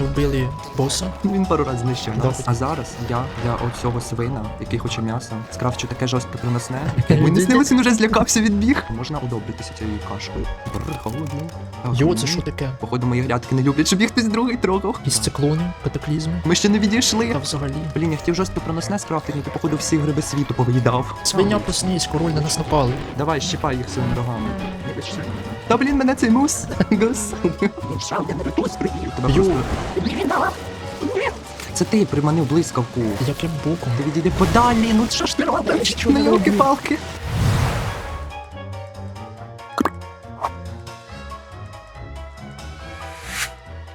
ми вбили боса. Він пару разів знищив нас. А зараз я для оцього свина, який хоче м'яса, скрафчу таке жорстке приносне, мені снилось, він уже злякався відбіг. Можна удобритися цією кашкою. Бррр, холодно. Йо, це що таке? Походу, мої грядки не люблять, щоб їх хтось другий трогав. Якісь циклони, катаклізми. Ми ще не відійшли. Та взагалі. Блін, я хотів жорстко проносне скрафтити, ти походу всі гриби світу повиїдав. Свиня проснись, король на нас напали. Давай, щипай їх своїми рогами. Та блін, мене цей мус. Гус. Просто- Це ти приманив блискавку. яким боком? Ти відійди подалі, ну що ж ти робиш? На я роблю? палки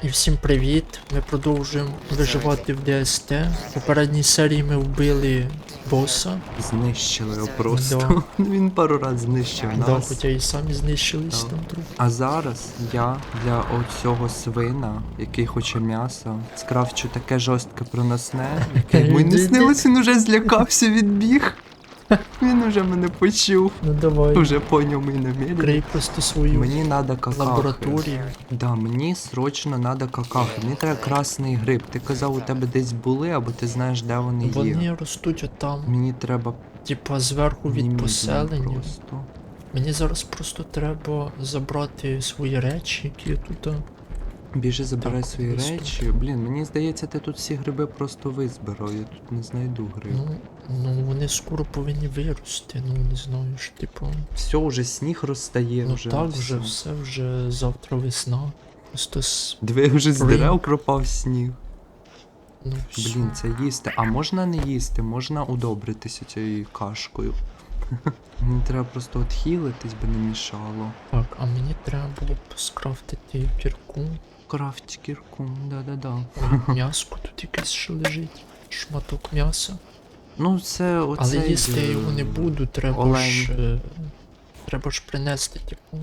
І всім привіт! Ми продовжуємо виживати в ДСТ. В попередній серії ми вбили боса. Знищили його просто. Він пару разів знищив Да, нас. хоча і самі знищились Да. там трохи. А зараз я для оцього свина, який хоче м'яса, скрафчу таке жорстке проносне, яке йому й не Іди, снилось, він уже злякався, відбіг. Він уже мене почув. Ну давай, Уже поняв мій намір. крий свою Мені надо какахи. лабораторію. Да, мені срочно надо какахи. Мені треба красний гриб. Ти казав, у тебе десь були, або ти знаєш, де вони є. Вони ростуть отам, Мені треба типа зверху від німідно поселення. Просто. Мені зараз просто треба забрати свої речі, які тут. Біжи, забирай свої десь речі. Блін, мені здається, ти тут всі гриби просто визбирав. Я тут не знайду гриб. Ну, ну вони скоро повинні вирости, ну не знаю ж, типу. Все, вже сніг розстає. Ну вже так вже, все вже завтра весна. Просто с... Диви, вже з Блін. дерев пропав сніг. ну. Блін, це їсти. А можна не їсти, можна удобритися цією кашкою. Мені треба просто отхилитись, би не мішало. Так, а мені треба було б скрафтити кірку. Крафт кірку, да-да-да. М'яско тут якесь ще лежить. Шматок м'яса. Ну, це оце. Але їсти я його не буду, треба олень. ж. е, Треба ж принести, типу,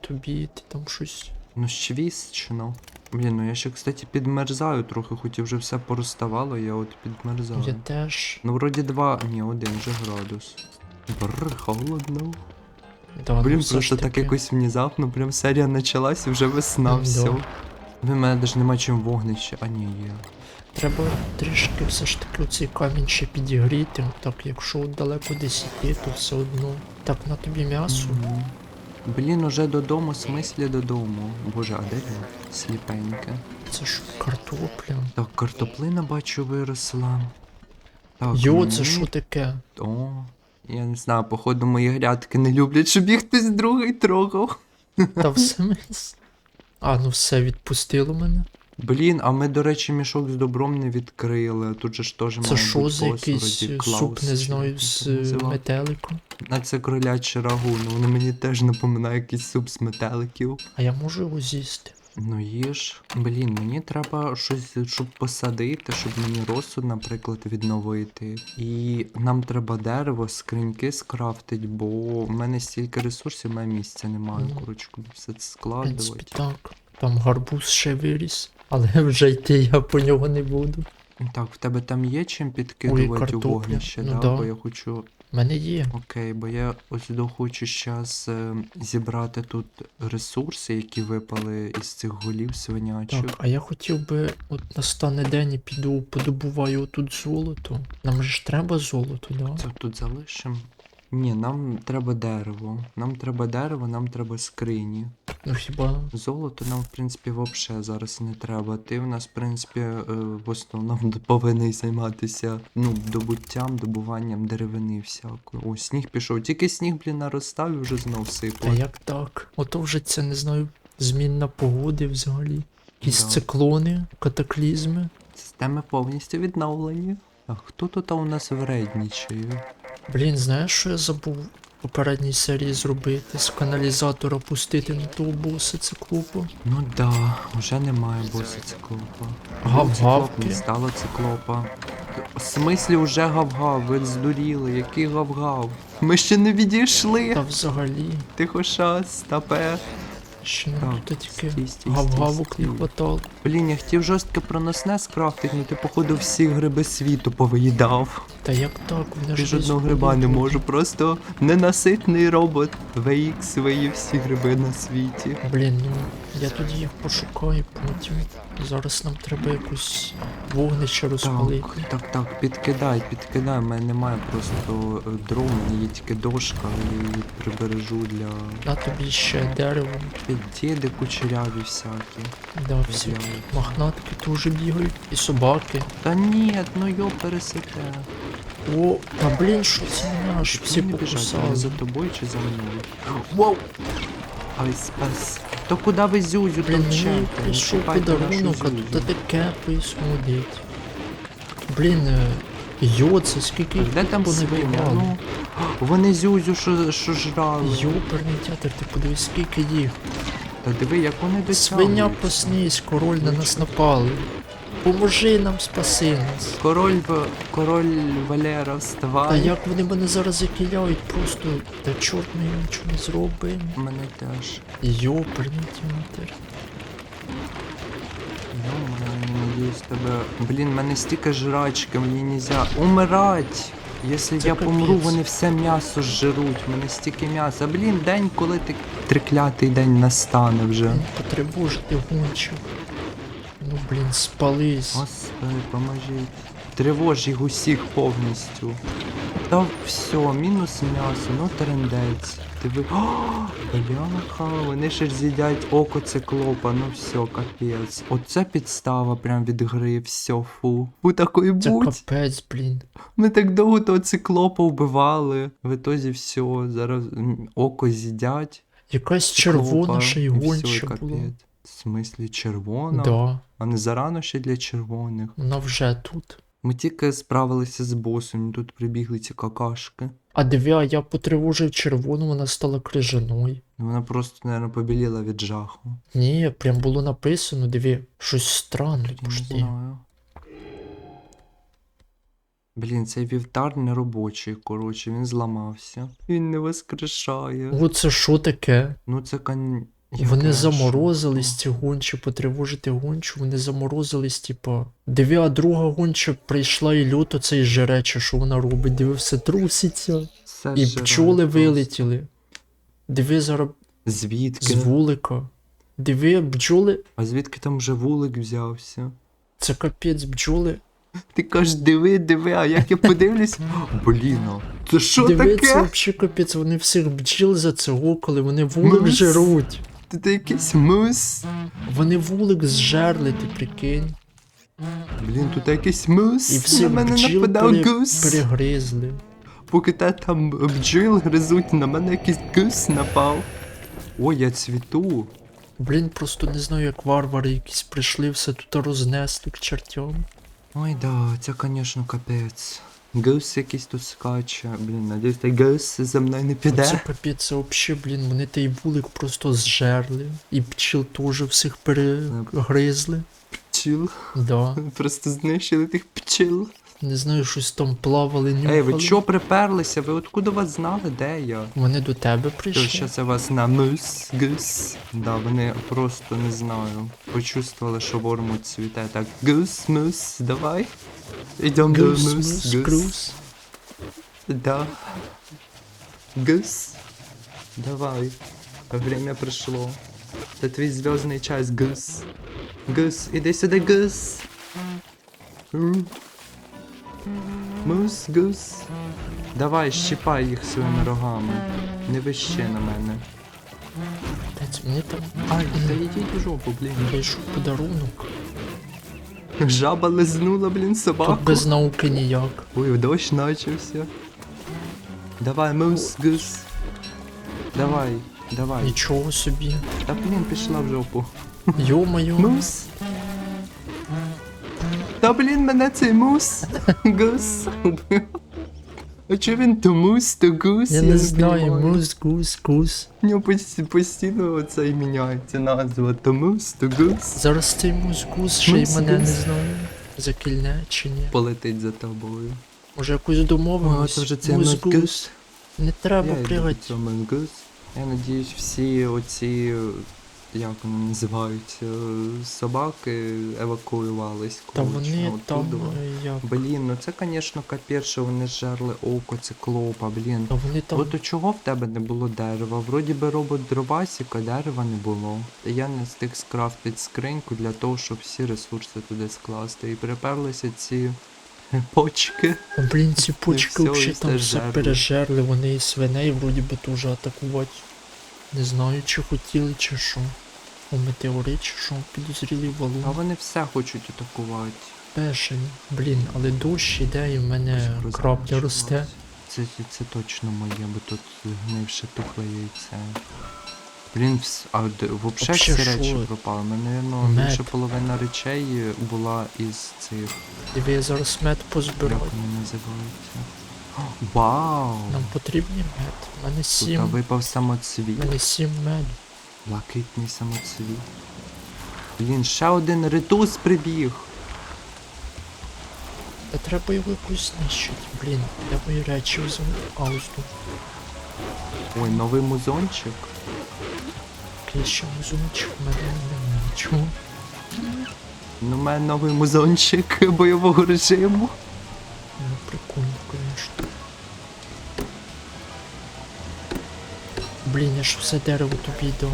тобі ти там щось. Ну, щвіщено. Блін, ну я ще, кстати, підмерзаю трохи, хоч і вже все пороставало, я от підмерзаю. Я теж. Ну, вроді два. Ні, один вже градус. Бррр, холодно. Да, ну, Блін, ж просто так якось внезапно, прям серія почалась і вже весна, Да. все. В мене навіть нема чим вогнище, а ні, є. Треба трішки все ж таки оцей камінь ще підігріти. Так, якщо далеко десь іти, то все одно. Так, на тобі м'ясо. Мгм. Блін, уже додому, в смислі додому. Боже, а де він? Сліпеньке. Це ж картопля. Так, картоплина бачу виросла. Так, Йо, це що таке? О, я не знаю, походу мої грядки не люблять, щоб їх хтось другий трогав. Та в смислі? А, ну все, відпустило мене. Блін, а ми, до речі, мішок з добром не відкрили. Тут же ж теж Це має що бути за бос, якийсь вроді Клаус, суп, не чи знаю, як з він е, називав. метеликом. А це кроляче рагу, ну воно мені теж напоминає якийсь суп з метеликів. А я можу його з'їсти. Ну їж. Блін, мені треба щось, щоб посадити, щоб мені розсуд, наприклад, відновити. І нам треба дерево, скриньки скрафтить, бо в мене стільки ресурсів, в мене місця немає, коротше, все це складувати. так. Там гарбуз ще виріс, але вже йти я по нього не буду. Так, в тебе там є чим підкидувати у вогнище, Ну да? да. Бо я хочу. У мене є. Окей, бо я ось хочу зараз зібрати тут ресурси, які випали із цих голів свинячок. Так, а я хотів би, от настане день і піду подобуваю тут золото. Нам же ж треба золото, да? Це тут залишимо. Ні, нам треба дерево. Нам треба дерево, нам треба скрині. Ну хіба. Золото нам, в принципі, взагалі зараз не треба. Ти в нас, в принципі, е, в основному повинен займатися ну, добуттям, добуванням деревини всякої. О, сніг пішов. Тільки сніг, блін, наростав і вже знов Та сипле. як так? Ото вже це не знаю, змінна погоди взагалі. Якісь Да. циклони, катаклізми. Системи повністю відновлені. А хто тут у нас вреднічає? Блін, знаєш, що я забув попередній серії зробити? З каналізатора пустити на того боса циклопа. Ну да, вже немає боса циклопа. Гав-гав. Не стало циклопа. В смислі вже гав-гав, ви здуріли, який гав-гав? Ми ще не відійшли. Та взагалі, Тихо шас, стапе. Ще нам тут тільки стій, стій, гав-гавок стій, не стій. хватало. Блін, я хотів жорстке проносне скрафтити, ну ти походу всі гриби світу повиїдав. Та як так? Вони Я ж жодного десь гриба не можу, просто ненаситний робот. VX свої всі гриби на світі. Блін, ну я тоді їх пошукаю потім. Зараз нам треба якусь вогнище розпалити. Так, так, так, підкидай, підкидай. У мене немає просто е, дров, мене є тільки дошка, її прибережу для На тобі ще дерево. діди кучеряві всякі. Да, всі мохнатки теж бігають. І собаки. Та ні, ну йо пересете. О, та блін, що це аж всі покусали. за тобою чи за мною? Воу! Ай, спас. То куди ви зюзю Блін, мені товчете? прийшов подарунок, а тут таке смудить. Блін, е, йо, це скільки їх Де там свиня? Ну, вони зюзю, що, що жрали. Йоперний театр, ти подивись, скільки їх. Та диви, як вони дотягують. Свиня поснись, король на нас напали. Поможи нам, спаси нас. Король, В- король Валера, вставай. Та як вони мене зараз закиляють, просто та чорт ми їм нічого не зробимо. Мене теж. Йоперний театр. Я надіюсь тебе. Блін, мене стільки жрачки, мені нельзя умирать. Якщо Це я помру, капець. вони все м'ясо зжируть, мене стільки м'яса. Блін, день, коли ти триклятий день настане вже. Він потребужити гончих. Блін, спались. Господи, поможіть. Тривож їх усіх повністю. Та все, мінус м'ясо, ну трендець. Ти ви. Бляха, вони ще ж з'їдять око циклопа, ну все, капець. Оце підстава прям від гри, все, фу. Фу такої Це будь. капець, блін. Ми так довго того циклопа вбивали. В ітозі все, зараз м, око з'їдять. Якась червона ще й гонча капець. В смислі, червона? Да, А не зарано ще для червоних. вона вже тут. Ми тільки справилися з босом, тут прибігли ці какашки. А диви, а я потривожив червону, вона стала крижаною. Вона просто, мабуть, побіліла від жаху. Ні, прям було написано, диви, щось странне Я не знаю. Блін, цей вівтар не робочий, коротше, він зламався. Він не воскрешає. О, це що таке? Ну це кон... Вони яке заморозились, ці гончі, потривожити гончу, вони заморозились, типа. Диви, а друга гонча прийшла і люто цей жере, чи що вона робить, диви, все труситься. Все І жирає пчоли просто. вилетіли. Диви зараз Звідки? з вулика. Диви, бджоли. А звідки там вже вулик взявся? Це капець бджоли. Ти кажеш, диви, диви, а як я подивлюсь? Блін, це що Диви, це таке? взагалі капець, вони всіх бджіл зацегукали, вони вулик жируть. Ти якийсь мус. Вони вулик зжерли, ти прикинь. Блін, тут якийсь мус. І На всіх мене бджіл нападав пере... гус. перегризли. Поки те там бджіл гризуть, на мене якийсь гус напав. Ой, я цвіту. Блін, просто не знаю, як варвари якісь прийшли, все тут рознесли к чертям. Ой, да, це, конечно, капець. Гус якийсь тут скаче. Блін, надіюсь, та гус за мною не піде. Це капець, це взагалі, блін, вони той вулик просто зжерли. І пчіл теж всіх перегризли. Пчіл. Да. Просто знищили тих пчіл. Не знаю, щось там плавали, нюхали. Ей, ви чо приперлися? Ви откуда вас знали, де я? Вони до тебе То прийшли. щас я вас на мус, гус. Да, вони просто не знаю. Почувствували, що вормут цвіте. Так, гус, мус, давай. Ідем до мус, мус, гус. Да. Гус. Давай. Время пришло. Это твій звездный час, Гус. Гус, іди сюди, Гус. М. Мус, Гус. Давай, щипай їх своїми рогами. Не вище на мене. Блядь, мені там Ай, та йдіть в жопу, блін. прийшов подарунок. Жаба лизнула, блін, собаку. Тут без науки ніяк. Ой, дощ начався. Давай, мус, гус. Давай, давай. Нічого собі. Та блін, пішла в жопу. Йо-моє. Мус. Та блін, мене цей мус. Гус. А чого він то мус, то гус? Я не знаю, мус, гус, гус. У нього постійно, постійно оце і міняється назва. То мус, то гус. Зараз цей мус, гус ще й Мус, мене не гус. знаю. Закільне чи ні. Полетить за тобою. Може якось О, домовимось. це вже цей Мус, гус. Не треба йду пригати. Мангус. Я надіюсь, всі оці як вони називають, е, собаки евакуювались. Та вони там е, як. Блін, ну це, звісно, капець, що вони жерли око циклопа, блін. Та вони там. От чого в тебе не було дерева? Вроді би робот дровасіка, дерева не було. Я не встиг скрафтити скриньку для того, щоб всі ресурси туди скласти. І приперлися ці почки. Блін, ці почки взагалі там все жерли. пережерли, вони і свиней вроді би теж атакувати. Не знаю, чи хотіли, чи що. У метеорит, що, підозрілий А вони все хочуть атакувати. Пешень. Блін, але дощ іде і в мене крапля росте. Це, це, це точно моє, бо тут гнивше тухле яйце. Блін, вс- а Вообще, всі речі пропали. У Мене, ну, Мед. більше половина речей була із цих, Диви, я зараз мед як вони називаються. Вау! Нам потрібний мед. У мене Тут сім. випав У мене сім меду. Блакитний самоцвіт. Блін, ще один ритус прибіг. Та треба його якось знищити. Блін, я мої речі візьму. А ось тут. Ой, новий музончик. Ще музончик, в мене немає нічого. Ну, у мене новий музончик бойового режиму. Ну, прикольно, конечно. Блін, я ж все дерево тобі дав.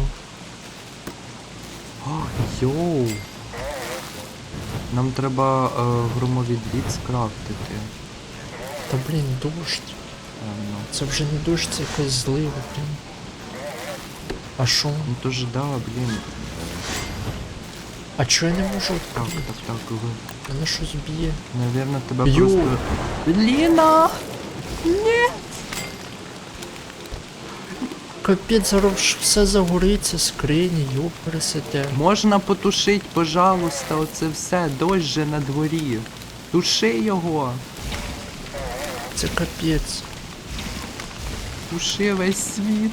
Йоу. Нам треба е, громовідвід скрафтити. Та блін, дощ. Певно. Це вже не дощ, це якась злива, блін. А що? Ну то ж да, блін. А чого я не можу Так, так, так. ви- Мене щось б'є. Навірно, тебе Йоу. просто. Ліна! Капець, зараз все загориться, скрині, йоп. Можна потушить, пожалуйста, оце все, дощ же на дворі. Туши його. Це капець. Туши весь світ.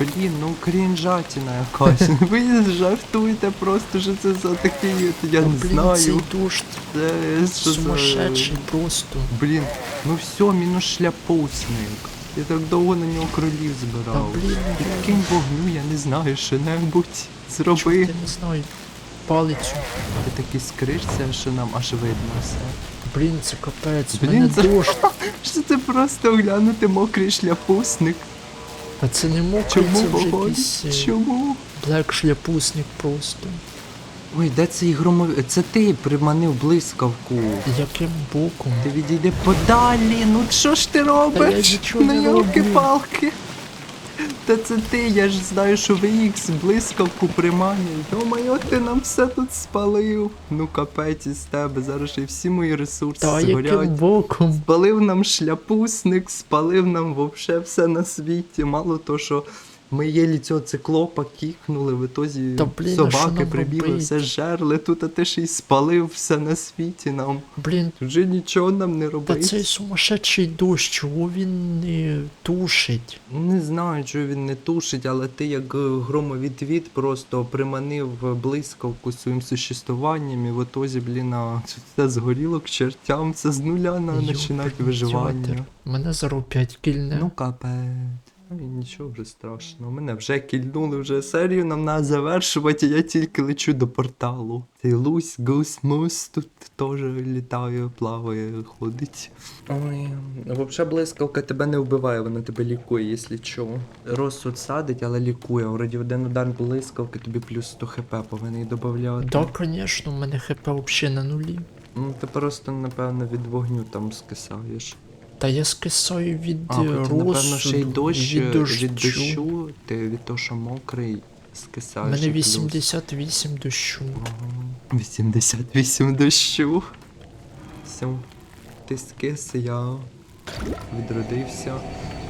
Блін, ну крінжатіна якась. Ви жартуєте просто, що це за такий, я не блін, знаю. цей дощ Це сумасшедший просто. Блін, ну все, мінус шляпусник. Я так довго на нього кролів Та збирав. блін, Підкинь вогню, я не знаю, що-небудь чого зроби. я не знаю. Палицю. Ти такий скришся, що нам аж видно все. Блін, це капець, Блін, мене це- дощ. Що це просто оглянути мокрий шляпусник? Та це не мокрий, Чому це вже вогонь? якийсь е, Чому? блек шляпусник просто. Ой, де цей громов... Це ти приманив блискавку. Яким боком? Ти відійди подалі, ну що ж ти робиш? нічого не ну роблю. палки Та це ти, я ж знаю, що ви ікс блискавку приманив. Йо-моє, ти нам все тут спалив. Ну капець із тебе, зараз ще й всі мої ресурси Та згорять. яким боком? Спалив нам шляпусник, спалив нам вообще все на світі. Мало то, що ми єлі цього циклопа кікнули, в ітозі Та, блін, а що собаки нам прибігли, робити? все жерли, тут а ти ще й спалив все на світі нам. Блін, Тут же нічого нам не та робить. цей сумасшедший дощ, чого він не тушить? Не знаю, чого він не тушить, але ти як е, громовідвід просто приманив блискавку своїм существуванням і в отозі, блін, а це згоріло к чертям, це з нуля на Йоперний починати виживання. Мене зараз опять кільне. Ну капець. Ой, нічого вже страшного. Мене вже кільнули, вже серію нам треба завершувати, я тільки лечу до порталу. Цей лусь, гус, мус тут теж літає, плаває, ходить. Ой, взагалі блискавка тебе не вбиває, вона тебе лікує, якщо чого. Розсуд садить, але лікує. Вроді один удар блискавки тобі плюс 100 хп повинен додати. Так, звісно, у мене хп взагалі на нулі. Ну ти просто, напевно, від вогню там скисаєш. Та я скисаю від А, е, хоча, напевно, ще й дощ від е, дощу. від дощу, ти від того, що мокрий, скисаєш. У мене і плюс. 88 дощу. Ага, 88 дощу. Все. Ти скис, я відродився.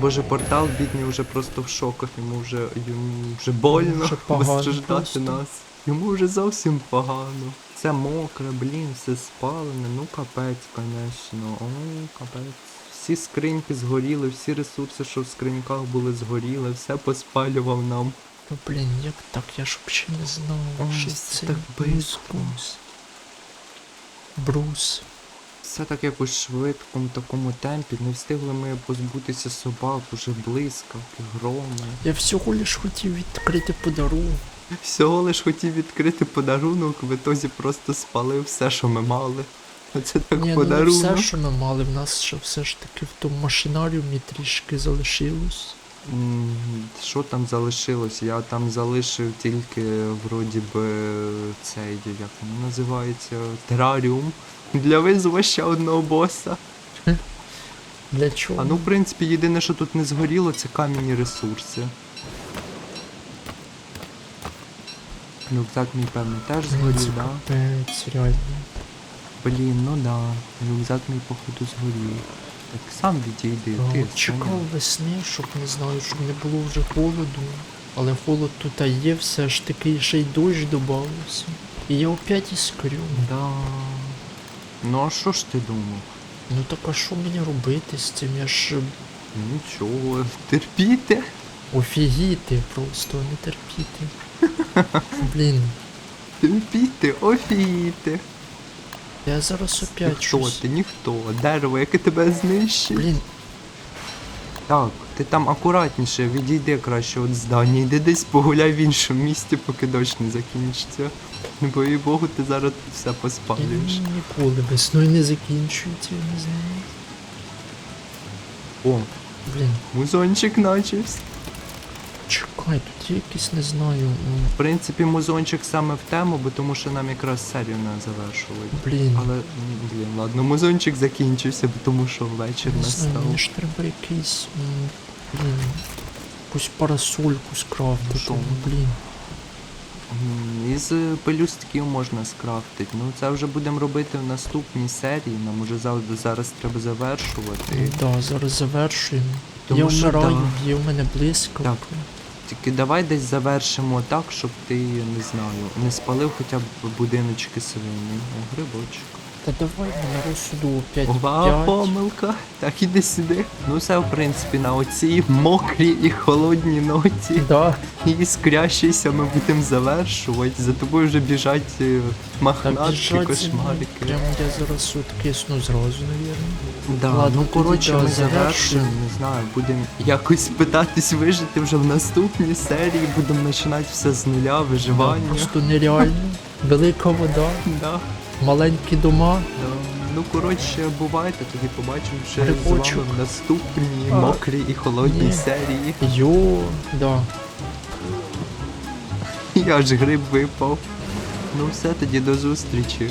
Боже, портал бідний вже просто в шоках, йому вже йому вже больно просто. нас. Йому вже зовсім погано. Це мокре, блін, все спалене, ну капець, конечно. Ой, капець. Всі скриньки згоріли, всі ресурси, що в скриньках були, згоріли, все поспалював нам. Ну блін, як так? Я ж взагалі не знав. Ой, Щось це це так близько. брус. Брус. Все так якось швидкому такому темпі, не встигли ми позбутися собак, уже блискавки, громи. Я всього лиш хотів відкрити подарунок. Всього лиш хотів відкрити подарунок, в ітозі просто спалив все, що ми мали. Оце так Ні, ну подарунок. все, що ми мали, в нас ще все ж таки в тому машинаріумі трішки залишилось. М, Що там залишилось? Я там залишив тільки вроді би цей, як воно називається, тераріум для визову ще одного боса. Для чого? А ну, в принципі, єдине, що тут не згоріло, це кам'яні ресурси. Рюкзак мій певно теж Ну, згорів, це да? капець, реально. Блін, ну да. Рюкзак мій походу згорів. Так сам відійди, А, ти. Чекав весни, щоб не знаю, щоб не було вже холоду. Але холод тут а є, все ж таки ще й дощ додався. І я опять іскрю. Да. Ну а що ж ти думав? Ну так а що мені робити з цим? Я ж Нічого, терпіти. офігіти просто, не терпіти. Блін, Терпіти, офігіти. Я зараз опять хто щось. ти? Ніхто. Дерево, яке тебе знищить. Блін, Так, ти там акуратніше, відійди краще від здання, йди десь погуляй в іншому місці, поки дощ не закінчиться. Не бої Богу, ти зараз тут все я поспалюєш. ніколи весною не закінчується, я не знаю. О, Блін, музончик начався. Чекай, тут є якісь, не знаю. В принципі, музончик саме в тему, бо тому що нам якраз серію не завершувати. Блін, Але, блін, ладно, музончик закінчився, бо тому що вечір не знаю, мені ж треба якийсь. м, Блін. Якусь парасольку скрафтити. Що? Блін. М, Із е, пелюстків можна скрафтити. Ну це вже будемо робити в наступній серії. Нам уже зав- зараз треба завершувати. Да, зараз завершуємо. Тому я що вмираю, да. є в мене близько. Так. Тільки давай десь завершимо так, щоб ти, не знаю, не спалив хоча б будиночки свині. О, грибочок. Та давай на розсуду опять Ова, помилка. Так, іди сюди. Ну все, в принципі, на оцій мокрій і холодній ноті. Да. І скрящийся ми будемо завершувати. За тобою вже біжать е, Так махнатки, біжать кошмарики. Прям я зараз от кисну зразу, навірно. Да, Ладно, ну коротше, ми завершуємо. завершуємо, не знаю, будемо якось питатись вижити вже в наступній серії, будемо починати все з нуля, Да, виживання. просто нереально. Велика вода, Да, маленькі дома. да. Ну коротше, бувайте, тоді побачимо ще з вами в наступній А, мокрій і холодній ні. серії. Йо, да. Я ж гриб випав. Ну все, тоді до зустрічі.